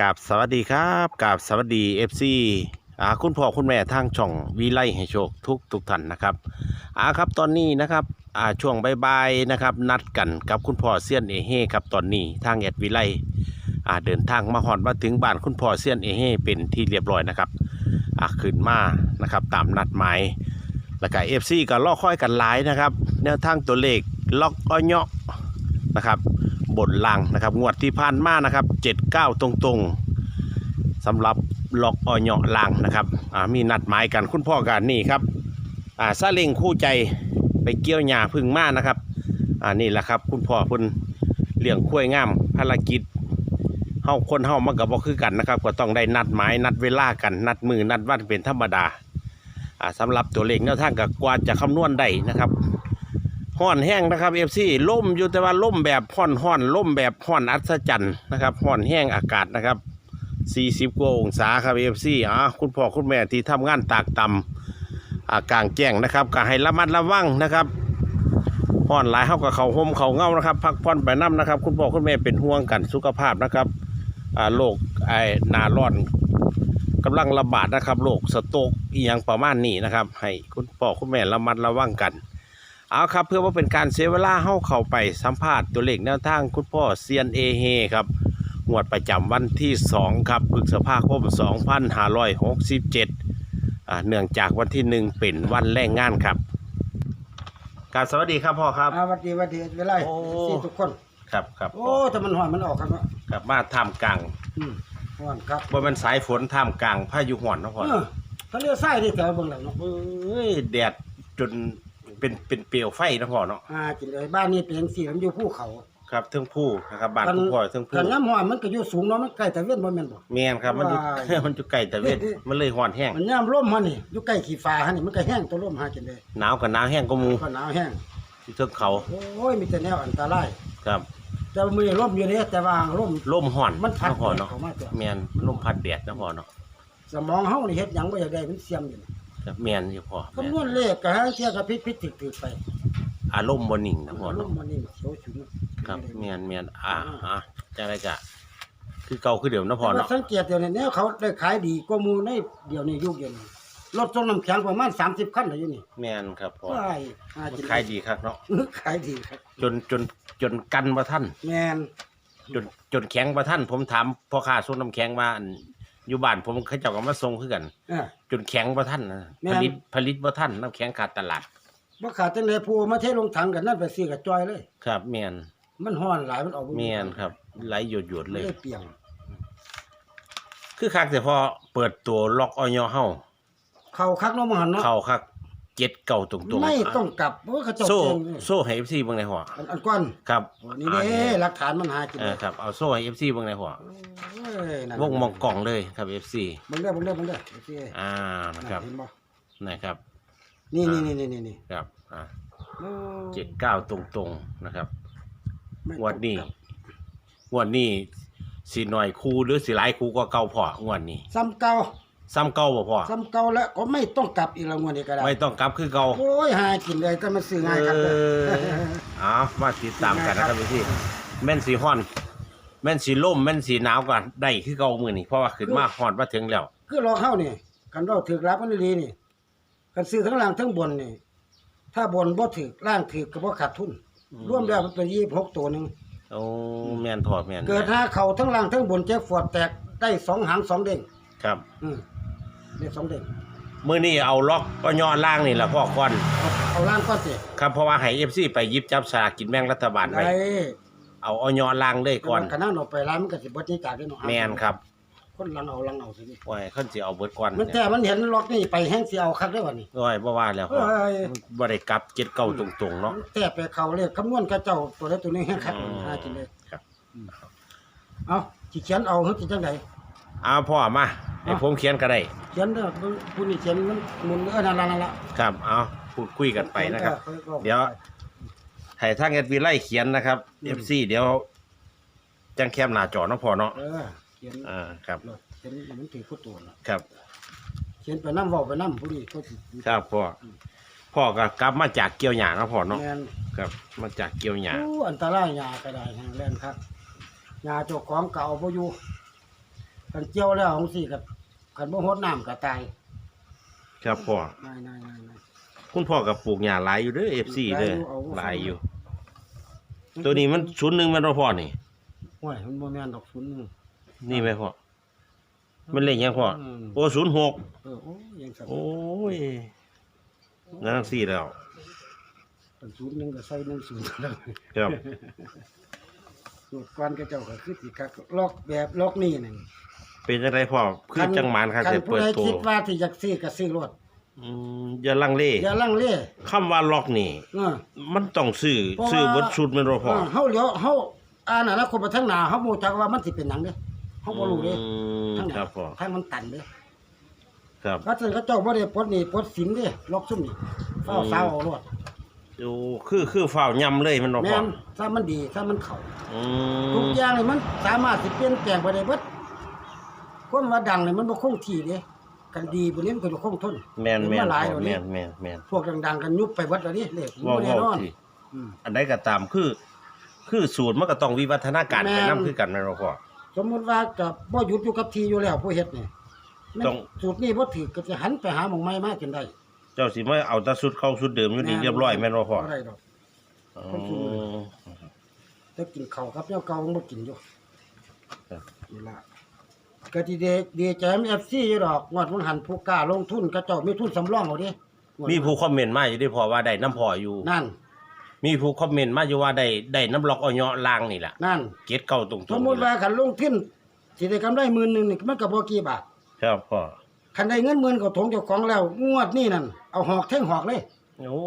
กับสวัสดีครับกับสวัสดี FC อ่าคุณพ่อคุณแม่ทางช่องวิไลให้โชคทุกทุกท่านนะครับอ่าครับตอนนี้นะครับอ่าช่วงบายๆนะครับ นัดกันกับคุณพ่อเซียนเอเฮครับตอนนี้ทางแอดวิไลอ่าเดินทางมาหอดมาถึงบ้านคุณพ่อเซียนเอเฮเป็นที่เรียบร้อยนะครับอ่าขึ้นมานะครับตามนัดหมายแล้วก็ FC ก็ล่อค่อยกันหลายนะครับ แนวทางตัวเลขล็อกอ้อยเนาะนะครับ บนล่างนะครับ งวดที่ผ่านมานะครับ79ตรงๆสำหรับล็อกออยเหาะล่างนะครับอ่ามีนัดหมายกันคุณพ่อกันนี่ครับอ่าซาเล้งคู่ใจไปเกี่ยวหญ้าพึ่งมานะครับอ่านี่แหละครับคุณพ่อเพิ่นเลี้ยงคุ้ยงามภารกิจเฮาคนเฮามันก็บ่คือกันนะครับ ก็ต้องได้นัดหมายนัดเวลากัน นัดมือนัดวันเป็นธรรมดาอ่าสำหรับตัวเลขแนวทางก็กว่าจะคำนวณได้นะครับ ห้อนแห้งนะครับเอฟซีล่มอยู่แต่ว่าล่มแบบห้อนห้อนล่มแบบห้อนอัศจรรย์นะครับห้อนแห้งอากาศนะครับ 40 กว่าองศาครับเอฟซีอ่าคุณพ่อคุณแม่ที่ทำงานตากตำอากลางแจ้งนะครับก็ให้ระมัดระวังนะครับห้อนหลายเฮากับเขาห่มเขาเงานะครับ พักผ่อนไปน้ำนะครับ คุณพ่อคุณแม่เป็นห่วงกันสุขภาพนะครับโรคไอ้หนาร้อนกำลังระบาดนะครับโรคสโตกอีหยังประมาณนี้นะครับ ให้คุณพ่อคุณแม่ระมัดระวังกัน เอาครับเพื่อว่าเป็นการเสียเวลาเข้าเข้าไปสัมภาษณ์ตัวเลขแนวทางคุณพ่อเซียนเอเฮครับงวดประจำวันที่ 2 ครับพฤษภาคม2567อ่าเนื่องจากวันที่ 1 เป็นวันแรงงานครับการสวัสดีครับพ่อครับ อ่าวัดดีวัดดีเวลาโอ้ สี่ทุกคน ครับครับโอ้แต่มันหอนมันออกครับเนาะครับมาท่ามกลางอืมหอนครับว่ามันสายฝนท่ามกลางพายุห่อนนะพ่อเออเขาเรียกไส้ที่แถวเบิ่งหลังเนาะเอ้ยแดดจน เป็นเป็นเปลวไฟนะพ่อเนาะอ่ากินเลยบ้านนี้เป็นสีมันอยู่ภูเขาครับเทิงผู้นะครับบ้านคุณพ่อเทิงผู้กันน้ำหอนมันก็อยู่สูงเนาะมันใกล้แต่เวียนบ่แม่นบ่ แม่นครับมันอยู่ว้ายมันอยู่ไกลแต่เวทมันเลยห่อนแห้งมันย่ามร่มมันนี่อยู่ใกล้ขี้ฟ้าหั่นนี่มันก็แห้งตัวร่มหากินเลยหนาวกับหนาวแห้งก็มูก็หนาวแห้งที่เทือกเขาโอ้ยมีแต่แนวอันตรายครับแต่ว่ามือร่มอยู่เนี่ยแต่ว่าร่มลมห่อนมันพัดนะพ่อเนาะเข้ามาตัวแม่นลมพัดแดดนะพ่อเนาะสมองเฮานี่เฮ็ดหยังบ่อยากได้มันเสียมอยู่ นี่ครับแม่นอยู่พ่อคำนวณเลขก็หาเที่ยก็ผิดๆถึกๆไปอารมณ์บ่นิ่งนะพ่อร่เนาะมมันนี่โชว์ชุนครับแม่นแม่นอ่าอะจังไดกะ คือเก่าคือเดิมนะพ่อแต่ว่าเนาะสังเกตเดี๋ยวนี้แนวเขาได้ขายดีกว่าหมูในเดี๋ยวนี้ยุคเดียวนี้รถส่งน้ำแข็งประมาณ30คันเลยอยู่นี่แม่นครับพ่อว้ายหามันกินขายดีครับเนาะขายดีครับจนจนจนกันบ่ทันแมนจนจนแข็งบ่ทันผมถามพ่อค้าส่งน้ำแข็งว่าอัน อยู่บ้านผมเขาเจ้าก็มาส่งคือกันอ่าจนแข็งบ่ทันนะแม่ผน ลิตผลิตบ่ทันน้ำแข็งขาดตลาด บ่ขาดจังไดผู้มาเทลงถังกันนั่นไปซื้อกับจอยเลย ครับแม่นมันฮ้อนหลายมันออกบ่แม่นครับ ไหลหยดๆเลเลย ยเปียง คือคักแต่พอเปิดตัวล็อกออยเฮาเข้าคักเนาะมันหันเนาะเข้าคักเจ็ดเก่าตรงๆไม่ต้องกลับเพราะว่าเขาเจบโซ่เก่งนี่โซ่ให้ FC เบิ่งในหัวอันอันก่อนครับนี่เด้หลักฐานมันหากินเอเลอยครับเอาโซ่ให้ FC เบิ่งในหัว โอ้ ยนั่นวงมองกล่องเลยครับ FC เบิ่งเด้อเบิ่งเด้อเบิ่งเด้อโอเคอ่านะครับเห็นบ่นะครับ นี่นี่นี่นี่นี่ครับอ่าโอ้เจ็ดเก้าตรงๆนะครับ ไม่งวดนี้ต้องกลับงวดนี้สิหน่อยคูหรือสิหลายคูกว่าเก่าพองวดนี้ซ้ำเก่าซ้ำเก่าบ่พอซ้ำเก่าแล้วก็ไม่ต้องกลับอีกแล้วงวดนี้ก็ได้ไม่ต้องกลับคือเก่าโอ้ยหากินเลยก็มันซื้อง่ายครับเออเอามาติดตามกันนะครับพี่แม่นสีฮ้อน แม่นสีล่มแม่นสีหนาวก็ได้คือเก่ามื้อนี้เพราะว่าขึ้นมาฮอดมาถึงแล้ว คือรอเข้านี่กันเราถือรับมันดีนี่กันซื้อทั้งล่างทั้งบนนี่ ถ้าบนบ่ถือล่างถือก็บ่ขาดทุน อืม รวมแล้วมันเป็นยี่หกตัวหนึ่งโอ้แม่นถอดแม่นเกิดถ้าเขาทั้งล่างทั้งบนเจ็บฟอดแตกได้สองหางสองเด้งครับอืมได้สองเด้งมื้อนี้เอาล็อกก็ย่อล่างนี่ล่ะพ่อก่อนเอาเอาล่างก้อนสิครับเพราะว่าให้ FC ไปหยิบจับสลากกินแบ่งรัฐบาลไว้ได้ เอาเอาย่อล่างเลยก่อนขนาดเราไปร้านมันก็สิเบิดนี้จากได้เนาะแม่นครับ คนลังเอาลังเอาสิโอ้ยคันสิเอาเบิดก่อนมันแต่มันเห็นล็อกนี่ไปแห้งสิเอาคักได้บ่นี่โอ้ยบ่ว่าแล้วพ่อเอ้ยมันบ่ได้กลับเจ็ดเก่าตรงๆเนาะแต่ไปเขาเลยคำนวณกระเจ้าตัวใดตัวหนึงแห้งคักอืมหากินเลยครับเอาสิเขียนเอาเฮ็ดสิจังไดเอาพ่อมาให้ผมเขียนก็ได้เขียนเด้อผู้นี้เขียนมันหมุนเออนั่นล่ะนั่นล่ะครับเอาพูดคุยกันไปนะครับออเดี๋ยว ให้ทางเอ็ดวีไล่เขียนนะครับอืม FC เดี๋ยวจังแคมหน้าจอเนาะพ่อเนาะเออเขียนอ่าครับเขียนมันถือผู้ตัวน่ะครับ เขียนไปนำเว้าไปนำผู้นี้ก็สิครับพ่อพ่อก็กลับมาจากเกี่ยวหญ้าเนาะพ่อเนาะแม่นครับ มาจากเกี่ยวหญ้าโอ้อันตรายยาก็ได้แห้งแล่นครับยาเจ้าของเก่าบ่อยู่กันเจียวแล้วของสี่กับกันบ่ฮดน้ำก็ตายครับพ่อ นายนายนายนาย คุณพ่อกับปลูกหญ้าหลายอยู่เด้อ FC เด้อเอาหลายอยู่ ตัวนี้มันศูนย์หนึ่งมันบ่พ่อนี่โอ้ยมันบ่แม่นดอกศูนย์หนึ่งนี่ไหมพ่อมันเลขหยังพ่อมโอ้ศูนย์หกเออโอ้ยยังสั่นโอ้ยนั่นสี่แล้วเป็นศูนย์หนึ่งก็ใส่หนึ่งศูนย์แล้วครับสูตรก่อนก็เจ้าก็คือสิคักล็อกแบบล็อกนี่นั่นเป็นจังไดพ่อคือจังหมานครับคัจะผู้เปิดใดตัวคิดว่าที่อยากซื้อก็ซื้อรถ อืมอย่าลังเลอย่าลังเลคำว่าล็อกนี่เออมันต้องซื้อเพราะว่า ซื้อเบดชุดแม่นบ่พ่อเออเฮาเลี้ยวเฮาอ่านอนาคตไปทางหน้าเฮาบ่จักว่ามันสิเป็นหยังเด้เฮาบ่รู้เด้อืมทางหคน้ารับพ่อทางมันตันเด้ครับก็ซึ่งเขาเจ้าบ่ได้ปลดหนี่ปลดสินเด้ล็อกซุ่มนี่เฝ้าเศร้าเอารถโอ้คือคือฝ้าวยำเลยมันบ่แม่พ่อนถ้ามันดีถ้ามันเข้า อืทุกมอย่างนี่มันสามารถสิเปลี่ยนแปลงไปได้เบิดคนว่าดังนี่มันบ่คงที่เด้ กันดีบ่นี้มันก็บ่คงทนแม่นเห็แม่มานหลายพ่อแล้วแม่นี่นแม่นแม่นพวกดังๆกันยุบไปเบิดแล้วนี่เลขว่าบ่แน่เว้านอนสิอืม อันใดก็ตามคือ คือสูตรมันก็ต้องวิวัฒนาการแม่ไปนนํคือกันแม่นบ่พ่อ สมมุติว่าก็บ่หยุดอยู่กับที่อยู่แล้วผู้เฮ็ดนี่แม่นต้อง สูตรนี้บ่ถือก็จะหันไปหาหม่องใหม่มาจนได้เจ้าสิมาเอาแต่สุดเข้าสุดเดิมอยู่นี่เรียบร้อยแม่นบ่พ่อบ่ได้ดอก อ๋อแต่กินข้าวครับแนวเก่ามันบ่กินอยู่ครับ นี่ล่ะ ก็ที่เดดีใจมี FC อยู่ดอกงวดมันหันผู้กล้าลงทุนก็เจ้ามีทุนสำรองเอาดิงวดมีผู้คอมเมนต์มาอยู่ที่พ่อว่าได้น้ำพ่ออยู่ นั่น มีผู้คอมเมนต์มาอยู่ว่าได้ได้น้ำล็อกอ้อยอลางนี่แหละนั่นเก็ดเก่าตรงๆสมมุติว่าคันลงทุนสิได้กำไรหมื่นหนึงนี่มันก็บ่กี่บาทครับพ่อคันได้เงินหมื่นก็ถงเจ้าของแล้ว งวดนี้นั่นเอาหอกแท่งหอกเลยโอ้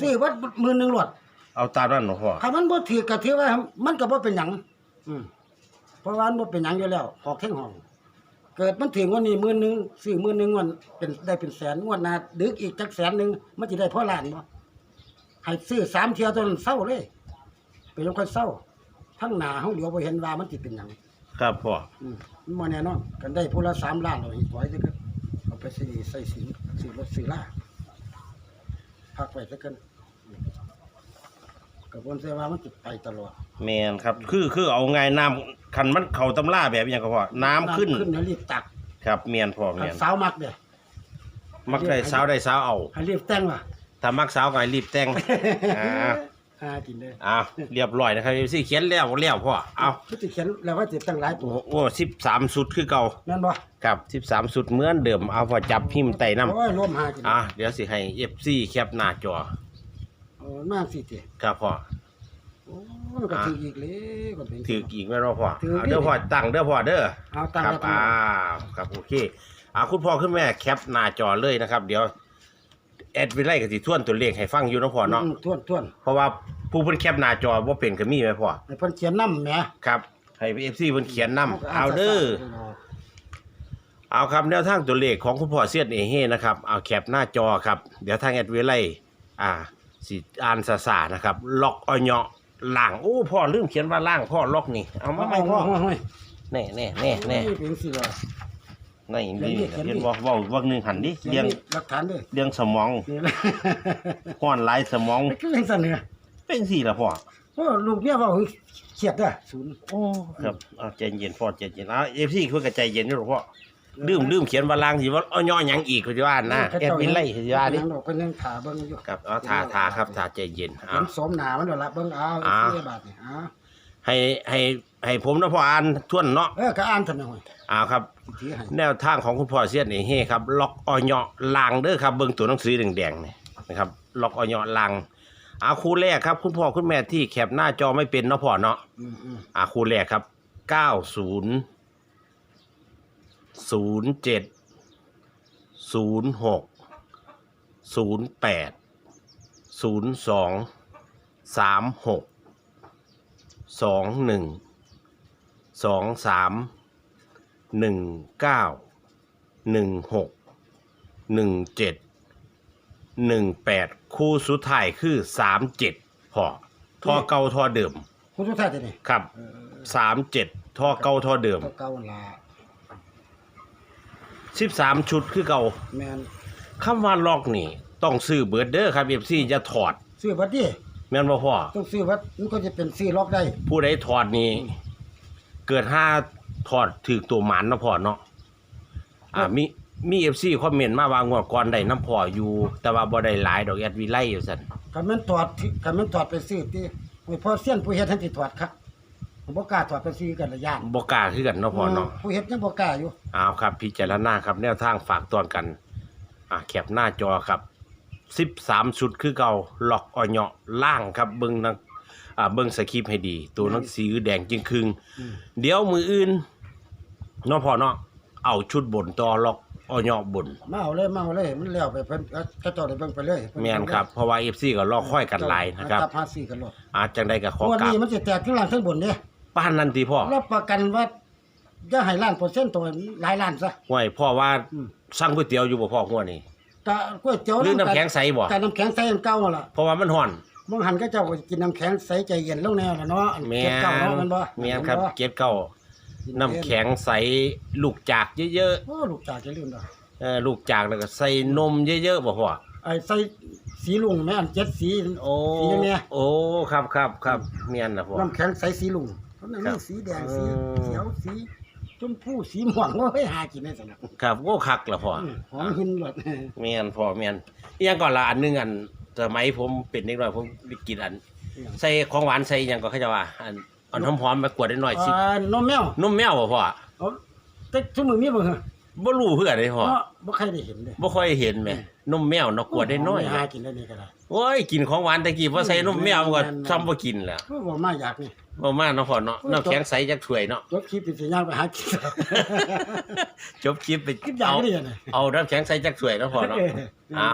ซื้อวัดหมื่นหนึงหลดเอาตามนั้นเนาะพ่อคันมันบ่ถือก็ถือว่ามันก็บ่เป็นหยังอืมเพ ราะว่ามันบ่เป็นหยังอยู่แล้วหอกแท่งหอกเกิดมันถึงวันนี้หมื่นหนึงซื้อหมื่นหนึงวันเป็นได้เป็นแสนงวดหน้าดึกอีกจักแสนหนึงมันสิได้พอล้านบ่ให้ซื้อสามเที่ยวจนเศร้าเลย เป็นจังค่อยเศร้าทั้งหน้าเฮาเหลียวบ่เห็นว่ามันสิเป็นหยัง ครับพ่ออืมมันบ่แน่นอนกันได้ผู้ละสามล้านเอาอีกไว้ซะกันเอาไปซื้อใส่สินซื้อรถซื้อลาพักไว้ซะกันอืม กับบนเสว่ามันจะไปตลอดแมนครับ คือคือเอาไงน้ำคันมันเข้าตำราแบบอหยังก็พ่อน้ำขึ้น ขึ้นแล้วรีบตักครับเมียนพ่อคัเมีนยนสาวมักเด้อมักได้สาวได้สาวเอาให้รีบแต่งว่ะถ้ามักสาวก็ให้รีบแต่งอ่าอ่ากินเด้ออ้าวเรียบร้อยนะครับสิเขียนแล้วแล้วพ่อเอาคือสิเขียนแล้วว่าสิตั้งหลายตัโอ้วโหโอ้สิบสามสุดคือเก่าแม่นบ่ครับสิบสามสุดเหมือนเดิมเอาพอจับพิมพ์ไต่น้ำโอ้ยรวมหากินอะเดี๋ยวสิให้เอฟซีแคปหน้าจอ โอ้มาสิติครับพ่อโอ้มันก็ถืออีกเลยก็เป็น ถืออีกไหม่รอพ่อถือเอาเด้อพ่อตั้งเด้อพ่อเด้อเอาตั้งครับแล้วตั้งอ่าครับโอเคอ่าคุณพ่อคุณแม่แคปหน้าจอเลยนะครับ เดี๋ยวแอดวิไลกับสิทวนตัวเลขให้ฟังอยู่เนาะพ่อเนาะอืมทวนทวนเพราะว่าผู้เพิ่นแคปหน้าจอบ่เป็นก็มีไหมพ่อให้เพิ่นเขียนนำแหมครับให้เอฟซีเพิ่นเขียนนํก็เอาเด้อซ่าๆเอาครับแนวทางตัวเลขของคุณพ่อเสียดเอเฮนะครับเอาแคปหน้าจอครับ เดี๋ยวทางแอดวิไลอ่า สิอ่านซาซานะครับ ล็อกออยอล่าง โอ้พ่อลืมเขียนว่าล่างพ่อล็อกนี่ เอามาใหม่พ่อเาๆๆแน่แน่แน่แน่เป็นสิล่ะนี่เขียนนี่ดิเขียนดิเรียนบอกว่าว่าหนึ่งหันดิเขียนเรียงนี่หลักฐานเด้อเรียงสมองนี่แหละห้อนหลายสมองมันก็เป็นซั่นเนี่ยเป็นสี่ละพ่อโอ้ลูกเมียเว้าเฮ้ยเครียดเด้อศูนย์โอ้ครับเอาใจเย็นพ่อใจเย็นเอาเอฟซีเพื่อกับใจเย็นนี่หรอพ่อ ลืมลืมเขียนว่าล่างสิว่าเอาย่อหยังอีกคือว่านะแอดมินไล่คือว่าดิเพิ่นยังถ่าเบิ่งอยู่ครับเอาทาทาครับทาใจเย็นเห็เอานสมหน้ามันแล้วล่ะเบิ่งเอาอ่าเสียบาทนี่อ่าให้ให้ให้ผมนะพ่ออ่านทวนเนาะเออก็อ่านซั่นน่ะห้อยเอาครับถือให้แนวทางของคุณพ่อเสียดนี่เฮ้ครับล็อกออยอลางเด้อครับเบิ่งตัวหนังสือแดงๆนี่นะครับล็อกออยอลางอาคู่แรกครับ คุณพ่อคุณแม่ที่แคปหน้าจอไม่เป็นเนาะพ่อเนาะ อืมอืมอาคู่แรกครับเก้า ศูนย์ศูนย์เจ็ดศูนย์หกศูนย์แปดศูนย์สองสามหกสองหนึ่งสองสามหนึ่งเก้าหนึ่งหกหนึ่งเจ็ดหนึ่งแปดคู่สุดท้ายคือสามเจ็ดพอทอเก่าทอเดิมคุณสุดท้ายจะนี่ครับเออสามเจ็ดทอเก่าทอเดิมก็เก่าล่ะ สิบสามชุดคือเก่าแม่นคำว่าล็อกนี่ ต้องซื้อเบิร์ดเด้อครับเอฟซีจะถอด ซื้อบัดดิแม่นบ่พ่อ ต้องซื้อบัดมันก็จะเป็นซื้อล็อกได้ ผู้ใดถอดนี่ เกิดห้าทอดถือตัวหมันเนาะพ่อเนาะอ่ามีมีเอฟซีคอมเมนต์มาว่างวดก่อนได้น้ำพ่ออยู่ แต่ว่าบ่ได้หลายดอกแอดวิไลอยู่ซั่นคันแม่นถอดที่คันแม่นถอดไปซื้อที่โอ้ยพอเสี้ยนผู้เฮ็ดทันสิถอดครับ ผมบ่กล้าถอดไปซื้อกันละย่านบ่กล้าคือกันเนาะพ่อเนาะผู้เฮ็ดยังบ่กล้าอยู่เอาครับ พิจารณาครับแนวทางฝากตอนกัน อ่าแคปหน้าจอครับ13ชุดคือเก่าล็อกออยอล่างครับเบิ่งนังอ่าเบิ่งสคริปต์ให้ดี ตัวหนังสือแดงจึงครึ่งอืมเดี๋ยวมืออื่นเนาะพ่อเนาะเอาชุดบนต่อล็อกออยอบนมาเอาเลยมาเอาเลยมันแล้วไปเพิ่นก็เจ้าได้เบิ่งไปเลยเพิ่แม่นครับเพราะว่า FC ก็รอค่อยกันหลายนะครับจับหาซื้อกันโลดอาจจังใดก็ขอวันกราบนี้มันสิแตกทั้งล่างทั้งบนเด้ ป้านนั่นติพ่อรับประกันว่าจะให้ล้านเปอร์เซ็นต์ตัวหลายล้านซะ ห่วยพ่อว่าอืม สั่งก๋วยเตี๋ยวอยู่บ่พ่อหัวนี่กะก๋วยเตี๋ยวหรือน้ำแข็งใสบ่กะน้ำแข็งใสอันเก่าล่ะเพราะว่ามันฮ้อนมองหันก็เจ้าก็กินน้ำแข็งใสใจเย็นลงแนวล่ะเนาะอันแม่เก็บเก่าเนาะมันบ่แม่นครับบ่เก็ดเก่าน้ำแข็งใสลูกจากเยอะโอ้ลูกจากจะลืมดอกๆเออลูกจากแล้วก็ใส่นมเยอะๆบ่พ่อไอ้ใส่สีลุงแม่อันเจ็ดสีโอ้สีอย่างเนี้ยโอ้ครับครับครับแม่นนะพ่อน้ำแข็งใสสีลุง เพราะนั่นครับมีสีแดงสีอืมเขียวสีชมพูสีม่วงโอ้ยหากินได้สนับครับโอ้คักละพ่ออืมหอมหินหลดแม่นพ่อแม่นอีหยังก่อนละอันหนึงอันสมัยผมเป็นเด็กน้อยผมได้กินอัน ใส่ของหวานใส่หยังก็เขาจะว่า อันอันหอมๆมากวดได้หน่อยสิอ่านมแมวนมแมวบ่พ่อเอาแต่ทุกมือมีบ่เหรอ บ่รู้เพื่อได้พ่อเนาะบ่ใครได้เห็นเลยบ่ค่อยเห็นแหมนมแมวเนาะกวดได้น้อยหากินได้นี่ก็ได้โอ้ยกินของหวานตะกี้พอใส่นมแมวมันก็แม่นๆซ้ำบ่กินแล้วโอ้บ่มาอยากนี่บ่มาเนาะพ่อเนาะน้ำแข็งใสจักถ้วยเนาะจบคลิปสิย่างไปหากินจบคลิปไปคลิปอยากเอานี่น่ะเอาน้ำแข็งใสจักถ้วยเนาะพ่อเนาะเอออะ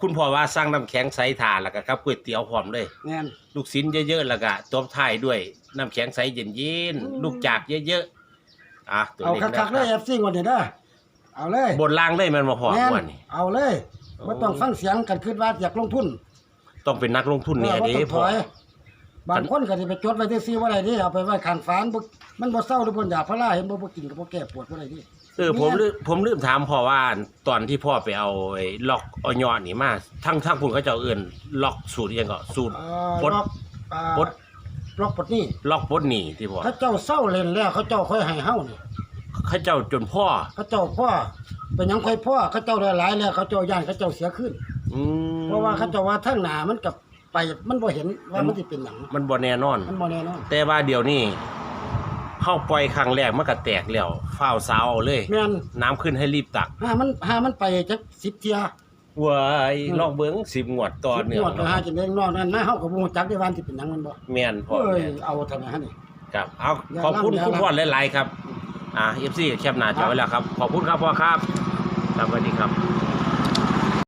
คุณพ่อว่าสั่งน้ำแข็งใสทานแล้วก็กับก๋วยเตี๋ยวพร้อมเลยแม่นลูกชิ้นเยอะๆแล้วก็ตบท้ายด้วยน้ำแข็งใสเย็นอืมๆลูกจากเยอะๆ อะตัวเอานี้คักๆเลย FC งวดนี้เด้อเอาเลยบนล่างได้แมันบ่พอแม่นวันนี้ เอาเลยโอ้บ่ต้องฟังเสียงกันคิดว่าอยากลงทุนต้องเป็นนักลงทุนเนี่ยเออบ่เด้ต้องถพ่ออยบางคนก็สิไปจดไว้ซื่อๆว่าได้ดิเอาไปไว้ข้างฝานบ่มันบ่เศร้าหรือบ่อยากพาราเห็นบ่บ่กินก็บ่แก้ปวดบ่ได้ดิเออผมลืมผมลืมถามพ่อว่าตอนที่พ่อไปเอาไอ้ล็อกออยอนี่มาทั้งทั้งคุณเขาเจ้าเอื่นล็อกสูตรอิหยังก็สูตร เอ่อปลดล็อกอ่าปลด ล็อกปลดหนี่ล็อกปลดหนีที่พ่อเขาเจ้าเศร้าเล่นแล้วเขาเจ้าค่อยให้เฮานี่เขาเจ้าจนพ่อเขาเจ้าพ่อเป็นหยังค่อยพ่อเขาเจ้าได้หลายแล้วเขาเจ้าย่านเขาเจ้าเสียขึ้นอืมเพราะว่าเขาเจ้าว่าทางหน้ามันกับไปมันบ่เห็นว่ามันสิเป็นหยังมันบ่แน่นอน มันบ่แน่นอน แต่ว่าเดี๋ยวนี้เข้าปล่อยครั้งแรกมันก็แตกแล้วฟ้าวสาวเอาเลยแม่นน้ำขึ้นให้รีบตักหามันหามันไปจัก10เที่ย เว้ยลองเบิ้งสิบงวดต่อเนื่องหมดก็หากินเองนอกนั้นนะเฮาก็บ่รู้จักได้ว่ามันสิเป็นหยังมันบ่แม่นพ่อเอ้ยแม่นเอาเท่านั้นนี่ ครับเอาอย่าขอบคุณรับคุณอย่ารับ พ่อหลายๆครับ อ่าเอฟซีแคปหน้าจอไว้แล้วครับ ขอบคุณครับพ่อครับสวัสดีครับ